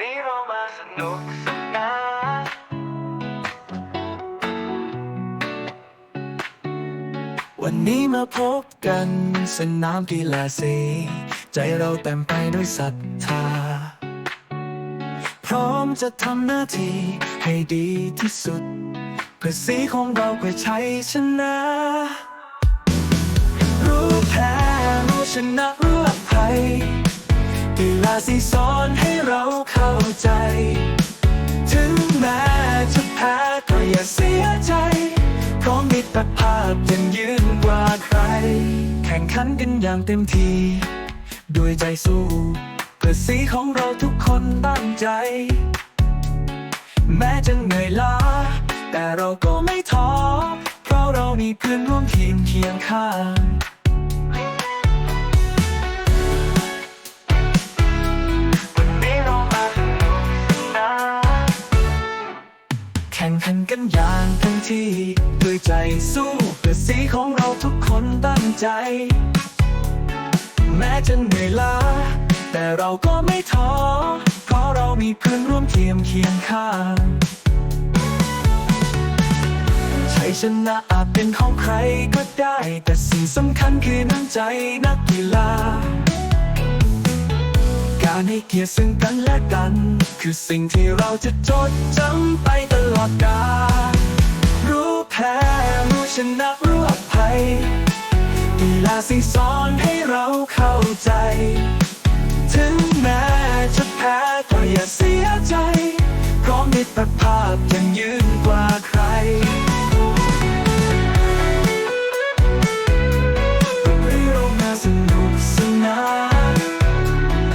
นี้เรามาสนุกสนานวันนี้มาพบกันสนามกีฬาสี ใจเราเต็มไปด้วยศรัทธา พร้อมจะทำหน้าที่ให้ดีที่สุด เพื่อสีของเราเพื่อชัยชนะ รู้แพ้รู้ชนะรู้อภัย กีฬาสีสอนให้เราเข้าใจ ถึงแม้จะแพ้ก็อย่าเสียใจเพราะมิตรภาพยังยืนกว่าใคร แข่งขันกันอย่างเต็มที่ ด้วยใจสู้เพื่อสีของเราทุกคนตั้งใจ แม้จะเหนื่อยล้า แต่เราก็ไม่ท้อ เพราะเรามีเพื่อนร่วมทีมเคียงข้าง งขันกันอย่างเต็มที่ด้วยใจสู้เพื่อสีของเราทุกคนตั้งใจ แม้จะเหนื่อยล้าแต่เราก็ไม่ท้อเพราะเรามีเพื่อนร่วมทีมเคียงข้างชัยชนะอาจเป็นของใครก็ได้ แต่สิ่งสำคัญคือน้ำใจนักกีฬา การให้เกียรติซึ่งกันและกัน คือสิ่งที่เราจะจดจำไปตลอดกาลรู้แพ้รู้ชนะรู้อภัยกีฬาสิ่งสอนให้เราเข้าใจ ถึงแม้จะแพ้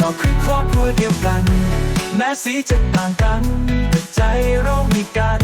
เราคือครอบครัวเดียวกัน แม้สีจะต่างกันแต่ใจเรามีกัน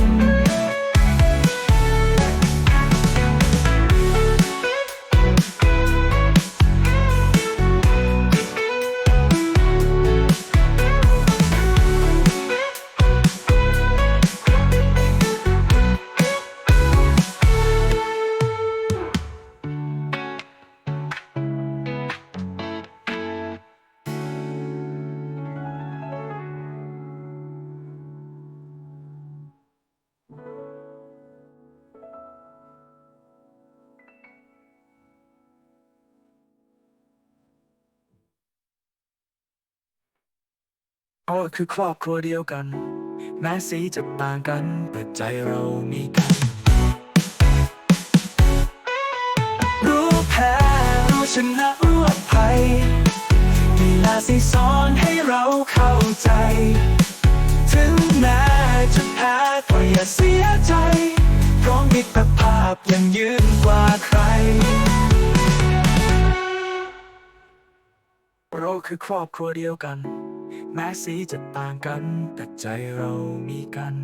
โอ้คือครอบครัวเดียวกัน แม้สีจะต่างกันแต่ใจเรามีกัน รู้แพ้รู้ชนะรู้อภัยกีฬาสีสอนให้เราเข้าใจ ถึงแม้จะแพ้ก็อย่าเสียใจเพราะมิตรภาพยังยืนกว่าใคร เราคือครอบครัวเดียวกัน แม้สีจะต่างกัน แต่ใจเรามีกัน